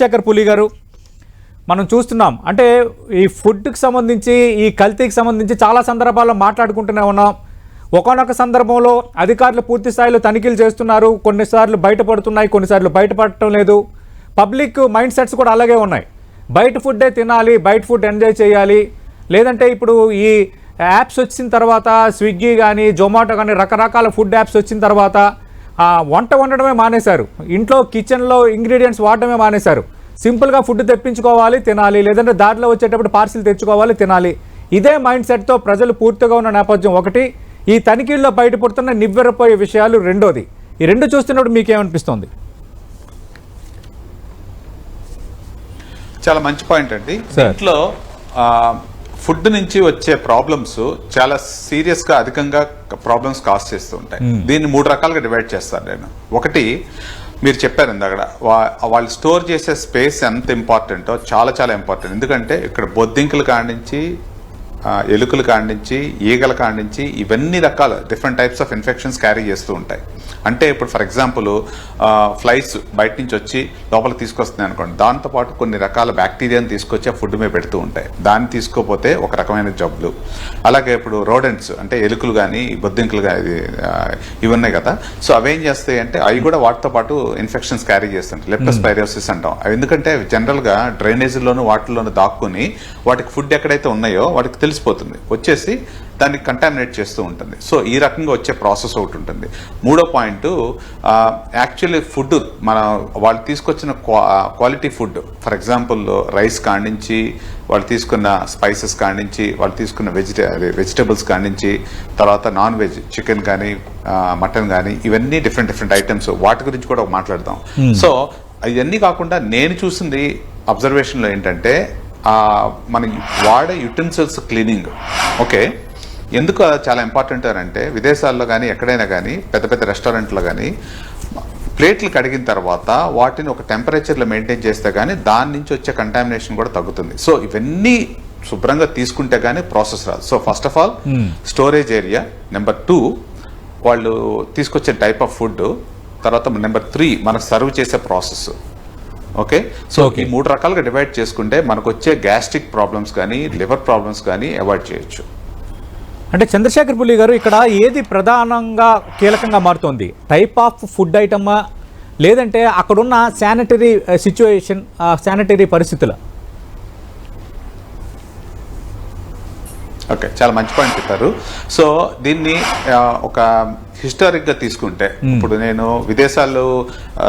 శేఖర్ పులి గారు మనం చూస్తున్నాం. అంటే ఈ ఫుడ్కి సంబంధించి ఈ కల్తీకి సంబంధించి చాలా సందర్భాల్లో మాట్లాడుకుంటూనే ఉన్నాం. ఒకనొక సందర్భంలో అధికారులు పూర్తి స్థాయిలో తనిఖీలు చేస్తున్నారు. కొన్నిసార్లు బయటపడుతున్నాయి కొన్నిసార్లు బయటపడటం లేదు. పబ్లిక్ మైండ్ సెట్స్ కూడా అలాగే ఉన్నాయి. బయట ఫుడ్డే తినాలి బయట ఫుడ్ ఎంజాయ్ చేయాలి. లేదంటే ఇప్పుడు ఈ యాప్స్ వచ్చిన తర్వాత స్విగ్గీ కానీ జొమాటో కానీ రకరకాల ఫుడ్ యాప్స్ వచ్చిన తర్వాత వంట వండడమే మానేశారు. ఇంట్లో కిచెన్లో ఇంగ్రీడియంట్స్ వాడడమే మానేశారు. సింపుల్గా ఫుడ్ తెప్పించుకోవాలి తినాలి. లేదంటే దారిలో వచ్చేటప్పుడు పార్సిల్ తెచ్చుకోవాలి తినాలి. ఇదే మైండ్ సెట్తో ప్రజలు పూర్తిగా ఉన్న నేపథ్యం ఒకటి. ఈ తనిఖీల్లో బయటపడుతున్న నివ్వెరపోయే విషయాలు రెండోది. ఈ రెండు చూస్తున్నప్పుడు మీకేమనిపిస్తుంది? చాలా మంచి పాయింట్ అండి. ఇంట్లో ఫుడ్ నుంచి వచ్చే ప్రాబ్లమ్స్ చాలా సీరియస్గా అధికంగా ప్రాబ్లమ్స్ కాస్ చేస్తూ ఉంటాయి. దీన్ని మూడు రకాలుగా డివైడ్ చేస్తాను నేను. ఒకటి మీరు చెప్పారు ఇందాక వా- వాళ్ళు స్టోర్ చేసే స్పేస్ ఎంత ఇంపార్టెంటో చాలా చాలా ఇంపార్టెంట్ ఎందుకంటే ఇక్కడ బొద్దింకలు కాడించి ఆ, ఎలుకలు కాండించి ఈగల కాండించి ఇవన్నీ రకాల different types of infections carry చేస్తూ ఉంటాయి. అంటే ఇప్పుడు ఫర్ ఎగ్జాంపుల్ ఫ్లైస్ బయట నుంచి వచ్చి లోపలికి తీసుకొస్తున్నాయి అనుకోండి. దాంతోపాటు కొన్ని రకాల బ్యాక్టీరియాని తీసుకొచ్చి ఆ ఫుడ్ మీద పెడుతూ ఉంటాయి. దాన్ని తీసుకోపోతే ఒక రకమైన జబ్బులు. అలాగే ఇప్పుడు రోడెంట్స్ అంటే ఎలుకలు కానీ బొద్దింకలు కానీ ఇవి ఉన్నాయి కదా. సో అవేం చేస్తాయి అంటే అవి కూడా వాటితో పాటు ఇన్ఫెక్షన్స్ క్యారీ చేస్తుంటాయి. లెప్టోస్పైరోసిస్ అంటాం. అవి ఎందుకంటే జనరల్గా డ్రైనేజీలోనూ వాటిల్లోనూ డ్రైనేజీలోను దాక్కుని వాటికి ఫుడ్ ఎక్కడైతే ఉన్నాయో వాటికి తెలిసిపోతుంది. వచ్చేసి దాన్ని కంటామినేట్ చేస్తూ ఉంటుంది. సో ఈ రకంగా వచ్చే ప్రాసెస్ ఒకటి ఉంటుంది. మూడో పాయింట్ యాక్చువల్లీ ఫుడ్ మన వాళ్ళు తీసుకొచ్చిన quality food for example rice కాడించి వాళ్ళు తీసుకున్న స్పైసెస్ కాడించి వాళ్ళు తీసుకున్న వెజిటే వెజిటబుల్స్ కాడించి తర్వాత నాన్ వెజ్ చికెన్ కానీ మటన్ కానీ ఇవన్నీ డిఫరెంట్ డిఫరెంట్ ఐటమ్స్ వాటి గురించి కూడా మాట్లాడదాం. సో ఇవన్నీ కాకుండా నేను చూసింది అబ్జర్వేషన్లో ఏంటంటే ఆ, మన వాడే యుటెన్సిల్స్ క్లీనింగ్ ఓకే ఎందుకు అది చాలా ఇంపార్టెంట్ అని అంటే విదేశాల్లో కానీ ఎక్కడైనా కానీ పెద్ద పెద్ద రెస్టారెంట్లో కానీ ప్లేట్లు కడిగిన తర్వాత వాటిని ఒక టెంపరేచర్లో మెయింటైన్ చేస్తే కానీ దాని నుంచి వచ్చే కంటామినేషన్ కూడా తగ్గుతుంది. సో ఇవన్నీ శుభ్రంగా తీసుకుంటే కానీ ప్రాసెస్ రాదు. So first of all storage area number two వాళ్ళు తీసుకొచ్చే టైప్ ఆఫ్ ఫుడ్ తర్వాత నెంబర్ త్రీ మనకు సర్వ్ చేసే ప్రాసెస్ ఓకే? సో. ఈ మూడు రకాలుగా డివైడ్ చేసుకుంటే మనకు వచ్చే గ్యాస్ట్రిక్ ప్రాబ్లమ్స్ కానీ లివర్ ప్రాబ్లమ్స్ కానీ అవాయిడ్ చేయొచ్చు. అంటే చంద్రశేఖర్ పులి గారు ఇక్కడ ఏది ప్రధానంగా కీలకంగా మారుతోంది? టైప్ ఆఫ్ ఫుడ్ ఐటమా లేదంటే అక్కడున్న శానిటరీ సిచ్యువేషన్ శానిటరీ పరిస్థితుల. ఓకే చాలా మంచి పాయింట్ చెప్పారు. సో దీన్ని ఒక హిస్టారిక్గా తీసుకుంటే ఇప్పుడు నేను విదేశాల్లో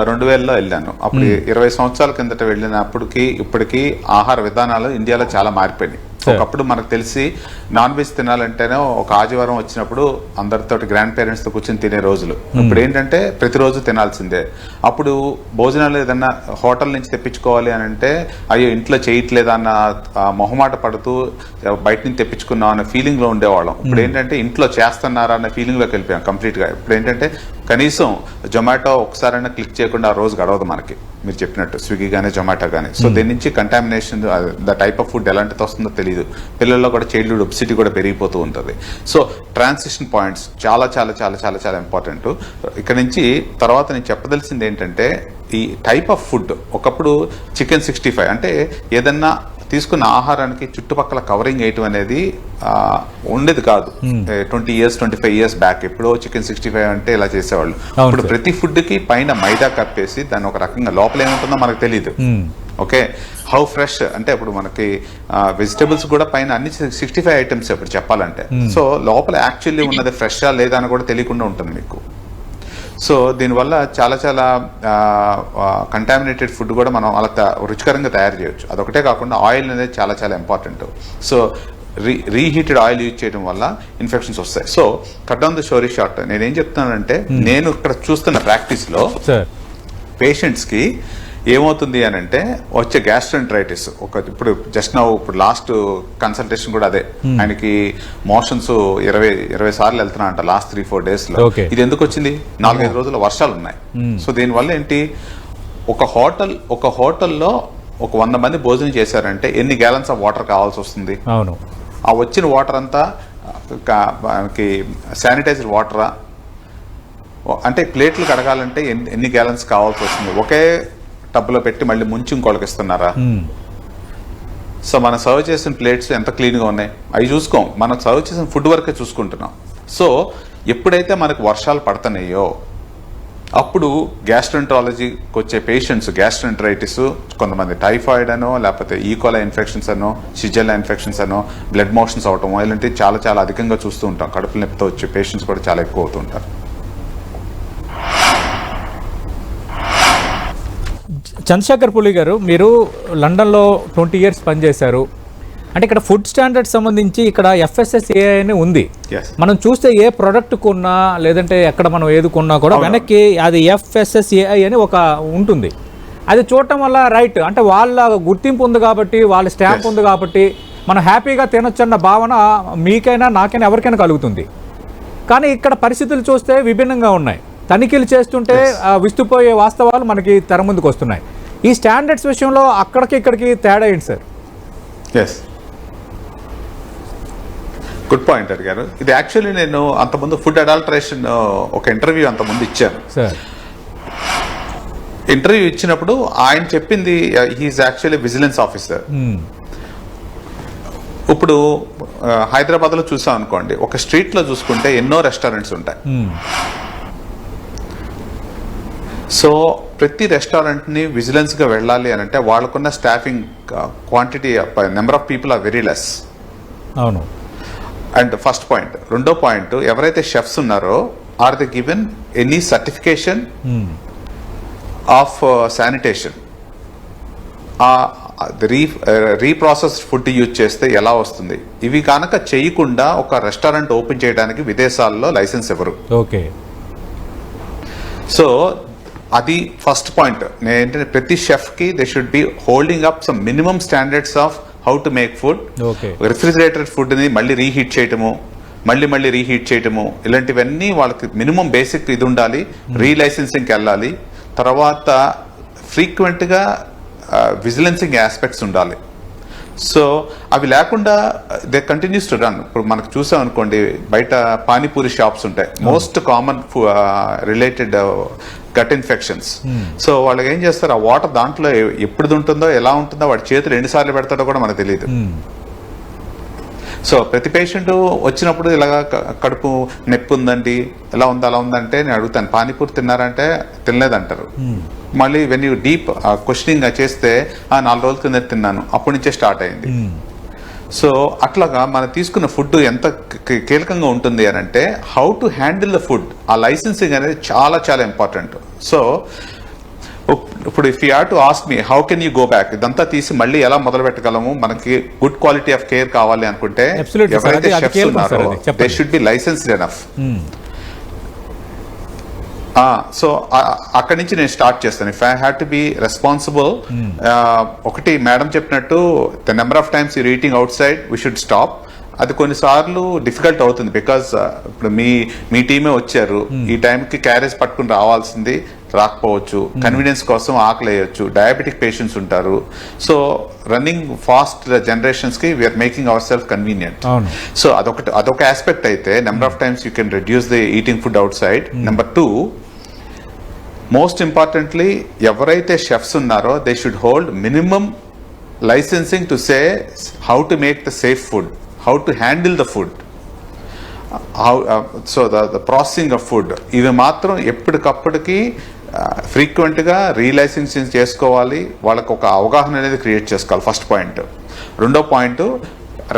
రెండు వేలలో వెళ్ళాను. అప్పుడు ఇరవై సంవత్సరాల కిందట వెళ్ళినప్పటికి ఇప్పటికి ఆహార విధానాలు ఇండియాలో చాలా మారిపోయినాయి. ఒకప్పుడు మనకు తెలిసి నాన్ వెజ్ తినాలంటేనే ఒక ఆదివారం వచ్చినప్పుడు అందరితో గ్రాండ్ పేరెంట్స్తో కూర్చొని తినే రోజులు. ఇప్పుడు ఏంటంటే ప్రతిరోజు తినాల్సిందే. అప్పుడు భోజనాలు ఏదన్నా హోటల్ నుంచి తెప్పించుకోవాలి అని అంటే అయ్యో ఇంట్లో చేయట్లేదా అన్న మొహమాట పడుతూ బయట నుంచి తెప్పించుకున్నాం అన్న ఫీలింగ్లో ఉండేవాళ్ళం. ఇప్పుడు ఏంటంటే ఇంట్లో చేస్తున్నారా అన్న ఫీలింగ్లోకి వెళ్ళిపోయాం కంప్లీట్గా ఇప్పుడు ఏంటంటే కనీసం జొమాటో ఒకసారైనా క్లిక్ చేయకుండా ఆ రోజు గడవదు మనకి. మీరు చెప్పినట్టు స్విగ్గీ కానీ జొమాటో కానీ సో దీని నుంచి contamination the type of food ఎలాంటిది వస్తుందో తెలియదు పిల్లల్లో కూడా చైల్డ్హుడ్ ఒబిసిటీ కూడా పెరిగిపోతూ ఉంటుంది. సో ట్రాన్సిషన్ పాయింట్స్ చాలా చాలా చాలా చాలా చాలా ఇంపార్టెంట్ ఇక్కడ నుంచి తర్వాత నేను చెప్పదలసింది ఏంటంటే ఈ టైప్ ఆఫ్ ఫుడ్ ఒకప్పుడు చికెన్ సిక్స్టీ ఫైవ్ అంటే ఏదన్నా తీసుకున్న ఆహారానికి చుట్టుపక్కల కవరింగ్ వేయటం అనేది ఆ, ఉండేది కాదు. Twenty years twenty five years back ఎప్పుడో చికెన్ సిక్స్టీ ఫైవ్ అంటే ఇలా చేసేవాళ్ళు. ఇప్పుడు. ప్రతి ఫుడ్కి పైన మైదా కప్పేసి దాన్ని ఒక రకంగా లోపల ఏముంటుందో మనకు తెలియదు ఓకే? హౌ ఫ్రెష్ అంటే ఇప్పుడు మనకి వెజిటబుల్స్ కూడా పైన అన్ని సిక్స్టీ ఫైవ్ ఐటమ్స్ ఇప్పుడు చెప్పాలంటే. సో లోపల యాక్చువల్లీ ఉన్నది ఫ్రెష్ లేదా అని కూడా తెలియకుండా ఉంటుంది మీకు. సో దీనివల్ల చాలా చాలా కంటామినేటెడ్ ఫుడ్ కూడా మనం అలా రుచికరంగా తయారు చేయొచ్చు. అదొకటే కాకుండా ఆయిల్ అనేది చాలా చాలా important so re reheated oil use చేయడం వల్ల ఇన్ఫెక్షన్స్ వస్తాయి. So cut on the story short నేనేం చెప్తున్నానంటే నేను ఇక్కడ చూస్తున్న ప్రాక్టీస్లో పేషెంట్స్కి ఏమవుతుంది అని అంటే వచ్చే గ్యాస్ట్రెంట్రైటిస్ ఒక ఇప్పుడు జస్ట్ నా ఇప్పుడు లాస్ట్ కన్సల్టేషన్ కూడా అదే. ఆయనకి మోషన్స్ ఇరవై ఇరవై సార్లు వెళ్తున్నా అంట లాస్ట్ త్రీ ఫోర్ డేస్లో. ఇది ఎందుకు వచ్చింది? నాలుగైదు రోజుల వర్షాలు ఉన్నాయి. సో దీనివల్ల ఏంటి? ఒక హోటల్ ఒక హోటల్లో ఒక వంద మంది భోజనం చేశారంటే ఎన్ని గ్యాలన్స్ ఆఫ్ వాటర్ కావాల్సి వస్తుంది? అవును. ఆ వచ్చిన వాటర్ అంతా మనకి శానిటైజర్ వాటరా అంటే ప్లేట్లు కడగాలంటే ఎన్ని ఎన్ని గ్యాలన్స్ కావాల్సి వస్తుంది? ఒకే టబ్లో పెట్టి మళ్ళీ ముంచి ఇంకోళ్ళకి ఇస్తున్నారా. సో మనం సర్వ్ చేసిన ప్లేట్స్ ఎంత క్లీన్గా ఉన్నాయి? అవి చూసుకోం. మనం సర్వ్ చేసిన ఫుడ్ వరకే చూసుకుంటున్నాం. సో ఎప్పుడైతే మనకు వర్షాలు పడుతున్నాయో అప్పుడు గ్యాస్ట్రంట్రాలజీకి వచ్చే పేషెంట్స్ గ్యాస్ట్రంట్రైటిస్ కొంతమంది టైఫాయిడ్ అనో లేకపోతే ఈకోలా ఇన్ఫెక్షన్స్ అనో సిజెల్లా ఇన్ఫెక్షన్స్ అనో బ్లడ్ మోషన్స్ అవటం ఇలాంటివి చాలా చాలా అధికంగా చూస్తూ ఉంటాం. కడుపు నొప్పితో వచ్చే పేషెంట్స్ కూడా చాలా ఎక్కువ అవుతూ ఉంటారు చంద్రశేఖర్ పులి గారు మీరు లండన్లో ట్వంటీ ఇయర్స్ పనిచేశారు. అంటే ఇక్కడ ఫుడ్ స్టాండర్డ్ సంబంధించి ఇక్కడ ఎఫ్ఎస్ఎస్ఏ అని ఉంది. మనం చూస్తే ఏ ప్రోడక్ట్ కొన్నా లేదంటే ఎక్కడ మనం ఏది కొన్నా కూడా. వెనక్కి అది ఎఫ్ఎస్ఎస్ఏఐ అని ఒక ఉంటుంది. అది చూడటం వల్ల రైట్ అంటే వాళ్ళ గుర్తింపు ఉంది కాబట్టి వాళ్ళ స్టాంప్. ఉంది కాబట్టి మనం హ్యాపీగా తినొచ్చన్న భావన మీకైనా నాకైనా ఎవరికైనా కలుగుతుంది. కానీ ఇక్కడ పరిస్థితులు చూస్తే విభిన్నంగా ఉన్నాయి. తనిఖీలు చేస్తుంటే విస్తుపోయే వాస్తవాలు మనకి తెర ముందుకు వస్తున్నాయి. ఈ స్టాండర్డ్స్ విషయంలో అక్కడికి ఇక్కడికి తేడా ఏంటి సార్? ఎస్ గుడ్ పాయింట్ అడిగారు ఇది యాక్చువల్లీ నేను అంతకుముందు ఫుడ్ అడాల్టరేషన్ ఒక ఇంటర్వ్యూ అంతకుముందు ఇచ్చాను. సార్. ఇంటర్వ్యూ ఇచ్చినప్పుడు ఆయన చెప్పింది హీఈస్ యాక్చువల్లీ విజిలెన్స్ ఆఫీసర్. ఇప్పుడు ఆ, హైదరాబాద్లో చూసాం అనుకోండి ఒక స్ట్రీట్లో చూసుకుంటే ఎన్నో రెస్టారెంట్స్ ఉంటాయి. సో ప్రతి రెస్టారెంట్ని విజిలెన్స్గా వెళ్ళాలి అని అంటే వాళ్ళకున్న staffing quantity number of people are very less. అవును. And first point. రెండో పాయింట్ ఎవరైతే షెఫ్స్ ఉన్నారో are the given any certification. Of sanitation? Re reprocessed food use చేస్తే ఎలా వస్తుంది? ఇవి కనుక చేయకుండా ఒక రెస్టారెంట్ ఓపెన్ చేయడానికి విదేశాల్లో లైసెన్స్ ఇవ్వరు ఓకే. సో అది ఫస్ట్ పాయింట్ ఏంటంటే ప్రతి షెఫ్కి they should be holding up some minimum standards of how to make food refrigerated ఫుడ్ని మళ్ళీ రీహీట్ చేయటము మళ్ళీ మళ్ళీ రీహీట్ చేయటము ఇలాంటివన్నీ వాళ్ళకి మినిమం బేసిక్ ఇది ఉండాలి రీలైసెన్సింగ్కి వెళ్ళాలి. తర్వాత ఫ్రీక్వెంట్గా విజిలెన్సింగ్ ఆస్పెక్ట్స్ ఉండాలి. సో అవి లేకుండా దే కంటిన్యూస్ టు రన్ ఇప్పుడు మనకు చూసాం అనుకోండి బయట పానీపూరి షాప్స్ ఉంటాయి. Most common related gut infections so వాళ్ళకి ఏం చేస్తారు? ఆ వాటర్ దాంట్లో ఎప్పుడు ఉంటుందో ఎలా ఉంటుందో వాడి చేతులు ఎన్నిసార్లు పెడతాడో కూడా మనకు తెలియదు సో ప్రతి పేషెంట్ వచ్చినప్పుడు ఇలాగ కడుపు నొప్పి ఉందండి ఎలా ఉంది అలా ఉందంటే నేను అడుగుతాను పానీపూరి తిన్నారంటే తినలేదంటారు. మళ్ళీ వెన్ యూ డీప్ క్వశ్చనింగ్ చేస్తే "ఆ, నాలుగు రోజుల కింద తిన్నాను. అప్పటి నుంచే స్టార్ట్ అయింది. సో అట్లాగా మనం తీసుకున్న ఫుడ్ ఎంత కీలకంగా ఉంటుంది అని అంటే how to handle the food ఆ లైసెన్సింగ్ అనేది చాలా చాలా ఇంపార్టెంట్ సో ఇప్పుడు if you to ask me how can you go back ఇదంతా తీసి మళ్ళీ ఎలా మొదలు పెట్టగలము మనకి గుడ్ క్వాలిటీ ఆఫ్ కేర్ కావాలి అనుకుంటే. ఎవరైతే షెఫ్స్ ఉన్నారో. They should be licensed enough. So అక్కడి నుంచి నేను స్టార్ట్ చేస్తాను. If I had to be responsible ఒకటి మేడం చెప్పినట్టు the number of times you're eating outside we should stop అది కొన్నిసార్లు డిఫికల్ట్ అవుతుంది బికాస్ ఇప్పుడు మీ మీ టీమే వచ్చారు ఈ టైంకి క్యారేజ్ పట్టుకుని రావాల్సింది రాకపోవచ్చు. కన్వీనియన్స్ కోసం ఆకలి వేయొచ్చు డయాబెటిక్ పేషెంట్స్ ఉంటారు. So running fast జనరేషన్స్కి we are making our self convenient. So అదొకటి అదొక ఆస్పెక్ట్ అయితే number of times you can reduce the eating food outside number two most importantly ఎవరైతే షెఫ్స్ ఉన్నారో they should hold minimum licensing to say how to make the safe food how to handle the food how so the the processing of food ఇవి మాత్రం ఎప్పటికప్పటికి ఫ్రీక్వెంట్గా రీలైసెన్సింగ్ చేసుకోవాలి. వాళ్ళకు ఒక అవగాహన అనేది క్రియేట్ చేసుకోవాలి. ఫస్ట్ పాయింట్ రెండో పాయింట్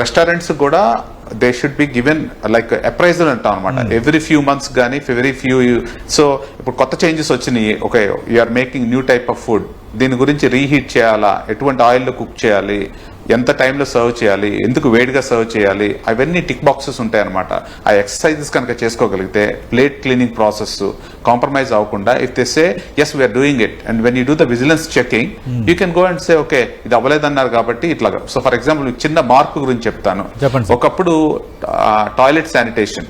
రెస్టారెంట్స్ కూడా they should be given like appraisal అంటాం అనమాట ఎవ్రీ ఫ్యూ మంత్స్ కానీ ఎవ్రీ ఫ్యూ సో ఇప్పుడు కొత్త చేంజెస్ వచ్చినాయి. Okay are making new type of food దీని గురించి రీహీట్ చేయాలా? ఎటువంటి ఆయిల్లో కుక్ చేయాలి? ఎంత టైంలో సర్వ్ చేయాలి ఎందుకు వేడిగా సర్వ్ చేయాలి అవన్నీ టిక్ బాక్సెస్ ఉంటాయి అనమాట ఆ ఎక్సర్సైజెస్ కనుక చేసుకోగలిగితే ప్లేట్ క్లీనింగ్ ప్రాసెస్ కాంప్రమైజ్ అవ్వకుండా if they say yes we are doing it and when you do the vigilance checking you can go and say okay ఇది అవ్వలేదన్నారు కాబట్టి ఇట్లా సో ఫర్ ఎగ్జాంపుల్ చిన్న మార్పు గురించి చెప్తాను. ఒకప్పుడు toilet sanitation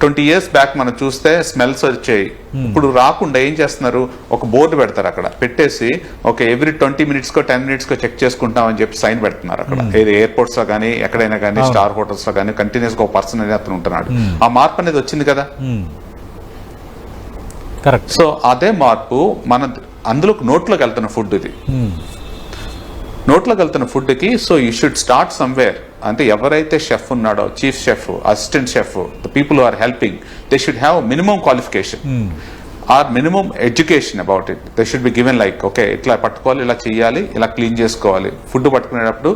twenty years back మనం చూస్తే స్మెల్స్ వచ్చాయి. ఇప్పుడు రాకుండా ఏం చేస్తున్నారు? ఒక బోర్డు పెడతారు అక్కడ. పెట్టేసి ఒక ఎవ్రీ ట్వంటీ మినిట్స్ కో టెన్ మినిట్స్ కో చెక్ చేసుకుంటాం అని చెప్పి సైన్ పెడుతున్నారు అక్కడ. ఏది ఎయిర్పోర్ట్స్లో కానీ ఎక్కడైనా కానీ. స్టార్ హోటల్స్లో కానీ కంటిన్యూస్గా ఒక పర్సన్ అనేది అతను ఉంటున్నాడు. ఆ మార్పు అనేది వచ్చింది కదా. కరెక్ట్ సో అదే మార్పు మన అందులో నోట్లోకి వెళ్తున్న ఫుడ్ ఇది. నోట్లోకి వెళ్తున్న ఫుడ్కి so you should start somewhere అంటే ఎవరైతే షెఫ్ ఉన్నాడో chief chef assistant chef the people are helping they should have minimum qualification or minimum education about it they should be given like okay ఇట్లా పట్టుకోవాలి ఇలా చేయాలి ఇలా క్లీన్ చేసుకోవాలి. Food పట్టుకునేటప్పుడు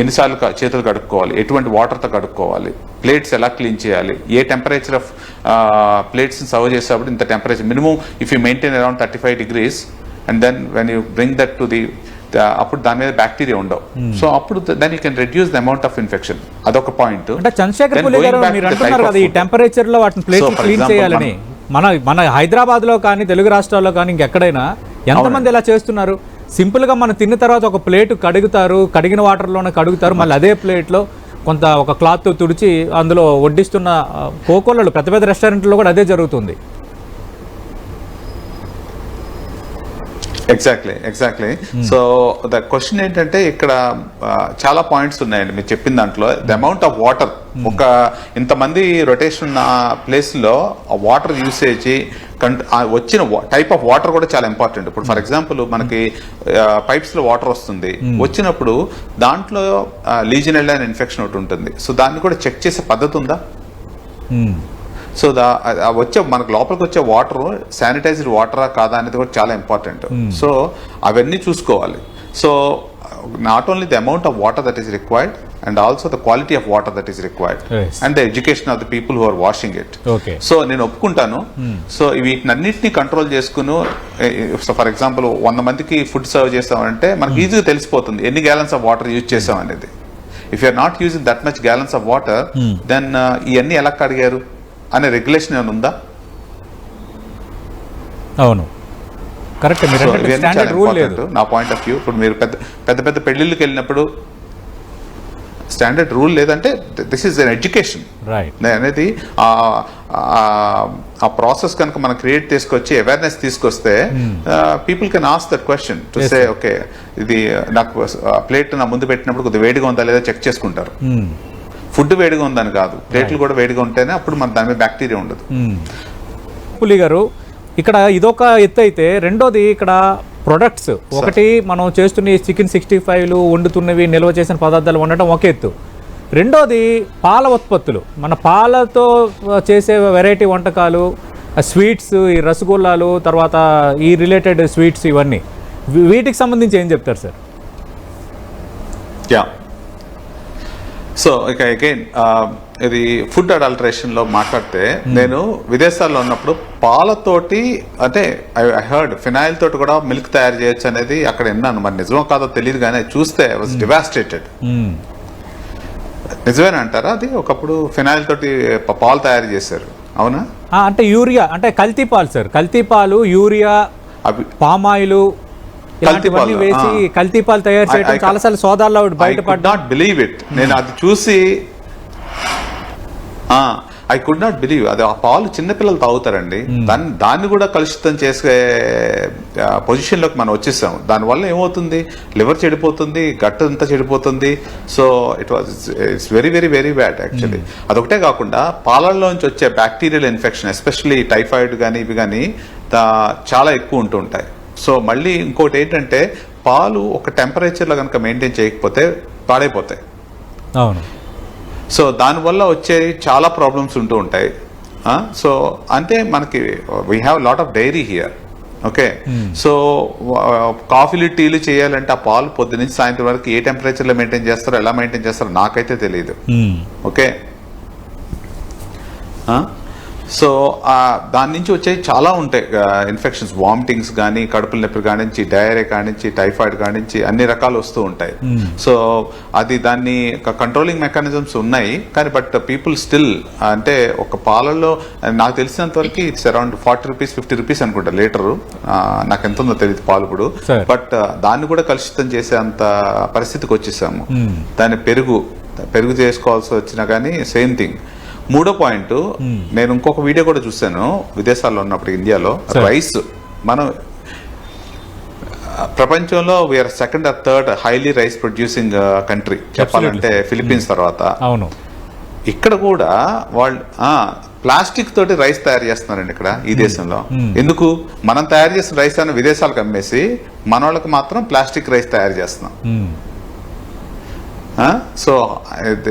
ఎన్నిసార్లు చేతులు కడుక్కోవాలి ఎటువంటి వాటర్తో కడుక్కోవాలి ప్లేట్స్ ఎలా క్లీన్ చేయాలి ఏ టెంపరేచర్ ఆఫ్ ప్లేట్స్ సర్వ్ చేసేటప్పుడు ఇంత temperature minimum if you maintain around thirty five degrees and then when you bring that to the అప్పుడు దాని మీద బ్యాక్టీరియా ఉండవు. సో అప్పుడు then you can reduce the amount of infection అదొక point అంటే చంద్రశేఖర్ ఈ. టెంపరేచర్లో వాటిని ప్లేట్ క్లీన్ చేయాలని. మన మన హైదరాబాద్లో కానీ తెలుగు రాష్ట్రాల్లో కానీ ఇంకెక్కడైనా ఎంతమంది ఇలా చేస్తున్నారు? సింపుల్గా మనం తిన్న తర్వాత ఒక ప్లేట్ కడుగుతారు కడిగిన వాటర్లోనే కడుగుతారు మళ్ళీ అదే ప్లేట్లో కొంత ఒక క్లాత్ తుడిచి అందులో వడ్డిస్తున్న కోకోళ్ళు పెద్ద పెద్ద రెస్టారెంట్లో కూడా అదే జరుగుతుంది. Exactly exactly so the question ఏంటంటే ఇక్కడ చాలా పాయింట్స్ ఉన్నాయండి. మీరు చెప్పిన దాంట్లో ద అమౌంట్ ఆఫ్ వాటర్ ఒక ఇంతమంది రొటేషన్ ఉన్న ప్లేస్లో వాటర్ యూసేజ్ వచ్చిన టైప్ ఆఫ్ వాటర్ కూడా చాలా ఇంపార్టెంట్ ఇప్పుడు ఫర్ ఎగ్జాంపుల్ మనకి పైప్స్లో వాటర్ వస్తుంది. వచ్చినప్పుడు దాంట్లో లీజనల్ అండ్ ఇన్ఫెక్షన్ ఒకటి ఉంటుంది. సో దాన్ని కూడా చెక్ చేసే పద్ధతి ఉందా? మ్మ్. సో దా ఆ వచ్చే మనకు లోపలికి వచ్చే వాటర్ శానిటైజ్డ్ వాటరా కాదా అనేది కూడా చాలా ఇంపార్టెంట్ సో అవన్నీ చూసుకోవాలి. So not only the amount of water that is required and also the quality of water that is required. And the education of the people who are washing it so నేను ఒప్పుకుంటాను. So వీటినన్నిటిని control చేసుకుని. For example వంద మందికి food serve చేస్తామంటే మనకి ఈజీగా తెలిసిపోతుంది. ఎన్ని గ్యాలన్స్ ఆఫ్ వాటర్ యూజ్ చేసాం అనేది. If you're not using that much gallons of water then ఇవన్నీ ఎలా కడిగారు? అనే రెగ్యులేషన్ ఏమైనా ఉందా? అవును. కరెక్ట్. నా పాయింట్ ఆఫ్ వ్యూ ఇప్పుడు మీరు పెద్ద పెద్ద పెద్ద పెళ్ళిళ్ళకి వెళ్ళినప్పుడు స్టాండర్డ్ రూల్ లేదంటే this is an education right అనేది ఆ- ప్రాసెస్ కనుక మనం క్రియేట్ తీసుకొచ్చి అవేర్నెస్ తీసుకొస్తే people can as that question to say. Okay ఇది నాకు ప్లేట్ నా ముందు పెట్టినప్పుడు కొద్దిగా వేడిగా ఉందా లేదా? చెక్ చేసుకుంటారు. ఫుడ్ వేడిగా ఉందని కాదు. ప్లేట్లు కూడా వేడిగా ఉంటేనే అప్పుడు మన దాని మీద బ్యాక్టీరియా ఉండదు. పులి గారు ఇక్కడ ఇదొక ఎత్తు అయితే రెండోది ఇక్కడ ప్రొడక్ట్స్ ఒకటి మనం చేస్తున్న ఈ చికెన్ సిక్స్టీ ఫైవ్లు వండుతున్నవి నిల్వ చేసిన పదార్థాలు వండటం ఒక ఎత్తు. రెండోది పాల ఉత్పత్తులు. మన పాలతో చేసే వెరైటీ వంటకాలు స్వీట్స్ ఈ రసగుల్లాలు తర్వాత ఈ రిలేటెడ్ స్వీట్స్ ఇవన్నీ. వీటికి సంబంధించి ఏం చెప్తారు సార్ యా. సో ఇక అగైన్ ఇది ఫుడ్ అడల్టరేషన్లో మాట్లాడితే నేను విదేశాల్లో ఉన్నప్పుడు పాలతోటి అంటే ఐ హర్డ్ ఫినాయిల్ తోటి కూడా మిల్క్ తయారు చేయొచ్చు అనేది అక్కడ విన్నాను. మరి నిజమో కాదో తెలియదు కానీ చూస్తే వాజ్ డివాస్టేటెడ్ మ్మ్. నిజమేనా అంటారా అది? ఒకప్పుడు ఫినాయిల్ తోటి పాలు తయారు చేశారు. అవునా? అంటే యూరియా అంటే కల్తీ పాలు సార్ కల్తీ పాలు యూరియా పామాయిలు ఇలాంటివన్నీ పాలు, వేసి ఆ. కల్తీ పాలు తయారు చేయడం చాలాసార్లు సోదాల్లో బయటపడ్డా బిలీవ్ ఇట్ నేను అది చూసి ఐ కుడ్ నాట్ బిలీవ్ అది ఆ పాలు చిన్నపిల్లలు తాగుతారండి. దాన్ని దాన్ని కూడా కలుషితం చేసే పొజిషన్లోకి మనం వచ్చేసాం దానివల్ల ఏమవుతుంది? లివర్ చెడిపోతుంది గట్ అంతా చెడిపోతుంది. So it was it's very very very bad actually అదొకటే కాకుండా పాలల్లోంచి వచ్చే బ్యాక్టీరియల్ ఇన్ఫెక్షన్ ఎస్పెషల్లీ టైఫాయిడ్ కానీ ఇవి కానీ చాలా ఎక్కువ ఉంటుంటాయి సో మళ్ళీ ఇంకోటి ఏంటంటే పాలు ఒక టెంపరేచర్లో కనుక మెయింటైన్ చేయకపోతే పాడైపోతాయి. అవును. సో దానివల్ల వచ్చే చాలా ప్రాబ్లమ్స్ ఉంటూ ఉంటాయి. సో అంటే మనకి we have lot of dairy here okay so కాఫీలు టీలు చేయాలంటే ఆ పాలు పొద్దు నుంచి సాయంత్రం వరకు ఏ టెంపరేచర్లో మెయింటైన్ చేస్తారో ఎలా మెయింటైన్ చేస్తారో నాకైతే తెలియదు. ఓకే సో దాని నుంచి వచ్చే చాలా ఉంటాయి ఇన్ఫెక్షన్స్ వామిటింగ్స్ కానీ కడుపుల నొప్పి కానించి డయేరియా కానించి టైఫాయిడ్ కానించి అన్ని రకాలు వస్తూ ఉంటాయి. సో అది దాన్ని కంట్రోలింగ్ మెకానిజమ్స్ ఉన్నాయి. కానీ బట్ పీపుల్ స్టిల్ అంటే ఒక పాలలో నాకు తెలిసినంత వరకు it's around forty rupees fifty rupees అనుకుంటా లీటరు. నాకు ఎంత ఉందో తెలియదు పాలు ఇప్పుడు. బట్ దాన్ని కూడా కలుషితం చేసే అంత పరిస్థితికి వచ్చేసాము. దాన్ని పెరుగు పెరుగు చేసుకోవాల్సి వచ్చినా కానీ సేమ్ థింగ్ మూడో పాయింట్ నేను ఇంకొక వీడియో కూడా చూశాను విదేశాల్లో ఉన్నప్పుడు ఇండియాలో. రైస్ మనం ప్రపంచంలో we are second or third highly rice producing country చెప్పాలంటే ఫిలిప్పీన్స్ తర్వాత. అవును. ఇక్కడ కూడా వాళ్ళు ప్లాస్టిక్ తోటి రైస్ తయారు చేస్తున్నారండి ఇక్కడ ఈ దేశంలో. ఎందుకు? మనం తయారు చేసిన రైస్ అని విదేశాలకు అమ్మేసి మన వాళ్ళకి మాత్రం ప్లాస్టిక్ రైస్ తయారు చేస్తున్నాం. So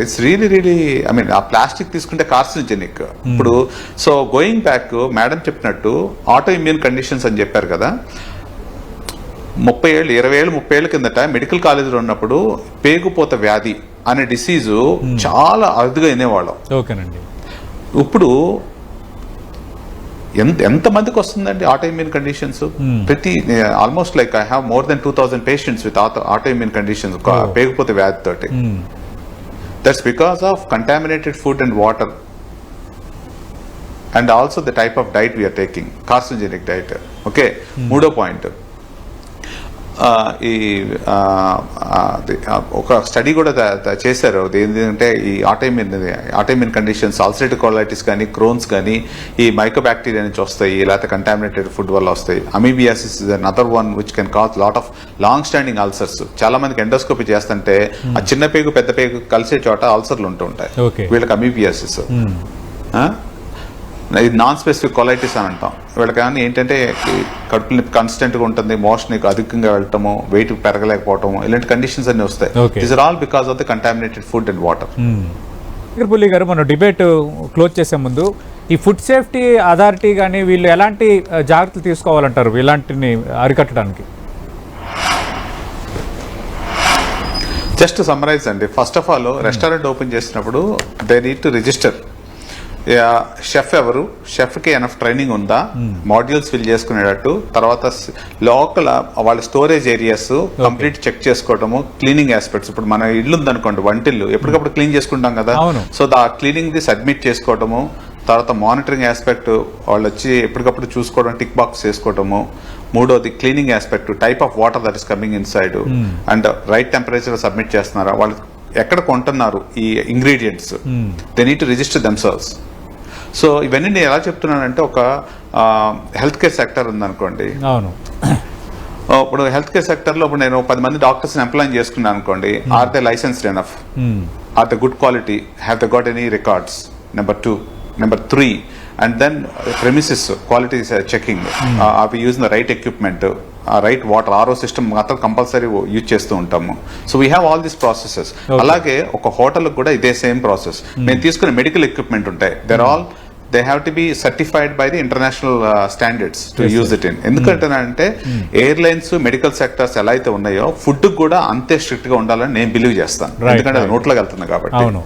it's really really I mean ఆ ప్లాస్టిక్ తీసుకుంటే కార్సినోజెనిక్ ఇప్పుడు సో గోయింగ్ బ్యాక్ మేడం చెప్పినట్టు ఆటో ఇమ్యూన్ కండిషన్స్ అని చెప్పారు కదా ముప్పై ఏళ్ళు ఇరవై ఏళ్ళు ముప్పై ఏళ్ళ కిందట మెడికల్ కాలేజీలో ఉన్నప్పుడు పేగుపోత వ్యాధి అనే డిసీజు చాలా అరుదుగా వినేవాళ్ళం. ఓకేనండి. ఇప్పుడు ఎంత ఎంత మందికి వస్తుందండి ఆటో ఇమ్యూన్ కండిషన్స్? ప్రతి almost like I have more than two thousand patients with autoimmune conditions పేగుపోతే వ్యాధితోటి. మ్మ్. That's because of contaminated food and water and also the type of diet we're taking carcinogenic diet okay మూడో point ఈ ఒక study కూడా చేశారు. అది ఏంటంటే ఈ autoimmune autoimmune conditions ulcerative colitis కానీ క్రోన్స్ కానీ ఈ మైకోబాక్టీరియా నుంచి వస్తాయి లేకపోతే కంటామినేటెడ్ ఫుడ్ వల్ల వస్తాయి. Amoebiasis is another one which can cause lot of long standing ulcers చాలా మందికి ఎండోస్కోపీ చేస్తుంటే ఆ చిన్న పేగు పెద్ద పేగు కలిసే చోట అల్సర్లు ఉంటూ ఉంటాయి. వీళ్ళకి అమీబియాసిస్. ఇది నాన్ స్పెసిఫిక్ కొలైటిస్ అని అంటాం. వీళ్ళకి కానీ ఏంటంటే కడుపు నొప్పి constant గా ఉంటుంది మోషన్ అధికంగా వెళ్ళటము వెయిట్ పెరగలేకపోవటము ఇలాంటి కండిషన్స్ అన్ని వస్తాయి. These are all because of the contaminated food and water Pulli గారు మనం డిబేట్ క్లోజ్ చేసే ముందు ఈ ఫుడ్ సేఫ్టీ అథారిటీ కానీ వీళ్ళు ఎలాంటి జాగ్రత్తలు తీసుకోవాలంటారు ఇలాంటిని అరికట్టడానికి? జస్ట్ సమ్మరైజ్ అండి first of all restaurant open చేసినప్పుడు they need to register chef ఎవరు? షెఫ్కి ఎనఫ్ ట్రైనింగ్ ఉందా? మాడ్యూల్స్ ఫిల్ చేసుకునేటట్టు. తర్వాత లోకల్ వాళ్ళ స్టోరేజ్ ఏరియాస్ కంప్లీట్ చెక్ చేసుకోవడము క్లీనింగ్ ఆస్పెక్ట్స్ ఇప్పుడు మన ఇల్లు ఉందనుకోండి వంటిల్లు. ఎప్పటికప్పుడు క్లీన్ చేసుకుంటాం కదా. So the cleaning the submit చేసుకోవడము తర్వాత మానిటరింగ్ ఆస్పెక్ట్ వాళ్ళు వచ్చి ఎప్పటికప్పుడు చూసుకోవడం టిక్ బాక్స్ చేసుకోవడము మూడోది cleaning aspect type of water that is coming inside and right temperature submit చేస్తున్నారా? వాళ్ళు ఎక్కడ కొంటున్నారు ఈ ingredients they need to register themselves so ఇవన్నీ నేను ఎలా చెప్తున్నానంటే ఒక హెల్త్ కేర్ సెక్టర్ ఉందనుకోండి. అవును. ఇప్పుడు హెల్త్ కేర్ సెక్టర్లో ఇప్పుడు నేను పది మంది డాక్టర్స్ ఎంప్లాయ్ చేసుకున్నాను అనుకోండి are they licensed enough hmm. are the good quality? Have they got any records? Number two. Number three. And then uh, premises quality is, uh, checking. Uh, are we using the right equipment? ఆ right water RO system మాత్రం compulsory use చేస్తూ ఉంటాము. So we have all this processes అలాగే ఒక hotel కూడా ఇదే same process మేము తీసుకునే మెడికల్ ఎక్విప్మెంట్ ఉంటాయి. There all they have to be certified by the international standards to use it in ఎందుకంటే అంటే ఎయిర్లైన్స్ మెడికల్ సెక్టర్స్ ఎలా అయితే ఉన్నాయో ఫుడ్ కూడా అంతే స్ట్రిక్ట్గా ఉండాలని నేను బిలీవ్ చేస్తాను. ఎందుకంటే అది. నోట్లోకి వెళ్తుంది కాబట్టి.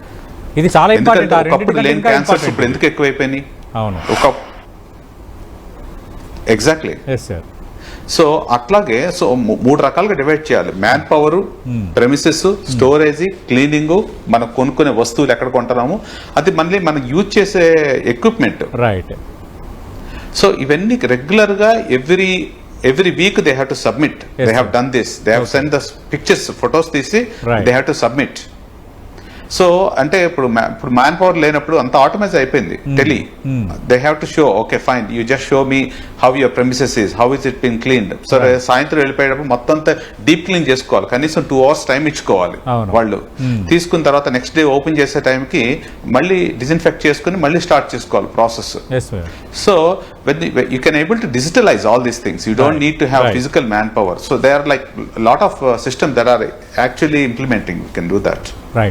ఇది చాలా ఇంపార్టెంట్ ఒకప్పుడు లేని క్యాన్సర్స్ ఇప్పుడు. ఎందుకు ఎక్కువైపోయినాయి? అవును. ఒక ఎగ్జాక్ట్లీ ఎస్ సార్ సో అట్లాగే సో మూడు రకాలుగా డివైడ్ చేయాలి. Manpower premises storage cleaning మనం కొనుక్కునే వస్తువులు ఎక్కడ కొంటున్నాము? అది మళ్ళీ మనం యూజ్ చేసే ఎక్విప్మెంట్ రైట్ సో ఇవన్నీ రెగ్యులర్గా every every week they have to submit they have sir. Done this they have send the pictures photos తీసి. They have to submit so అంటే ఇప్పుడు ఇప్పుడు మ్యాన్ పవర్ లేనప్పుడు అంత ఆటోమైజ్ అయిపోయింది tele Hmm. They have to show okay fine you just show me how your premises is how is it been cleaned so Right. సాయంత్రం వెళ్ళిపోయేటప్పుడు మొత్తం అంతా డీప్ క్లీన్ చేసుకోవాలి కనీసం టూ అవర్స్ టైం ఇచ్చుకోవాలి. వాళ్ళు తీసుకున్న తర్వాత నెక్స్ట్ డే ఓపెన్ చేసే టైంకి మళ్ళీ డిజిన్ఫెక్ట్ చేసుకుని మళ్ళీ స్టార్ట్ చేసుకోవాలి process sir can able to digitalize all these things, you don't Right. need to have Right. physical manpower. So there are like a lot of uh, systems that are actually implementing. We can do that. Right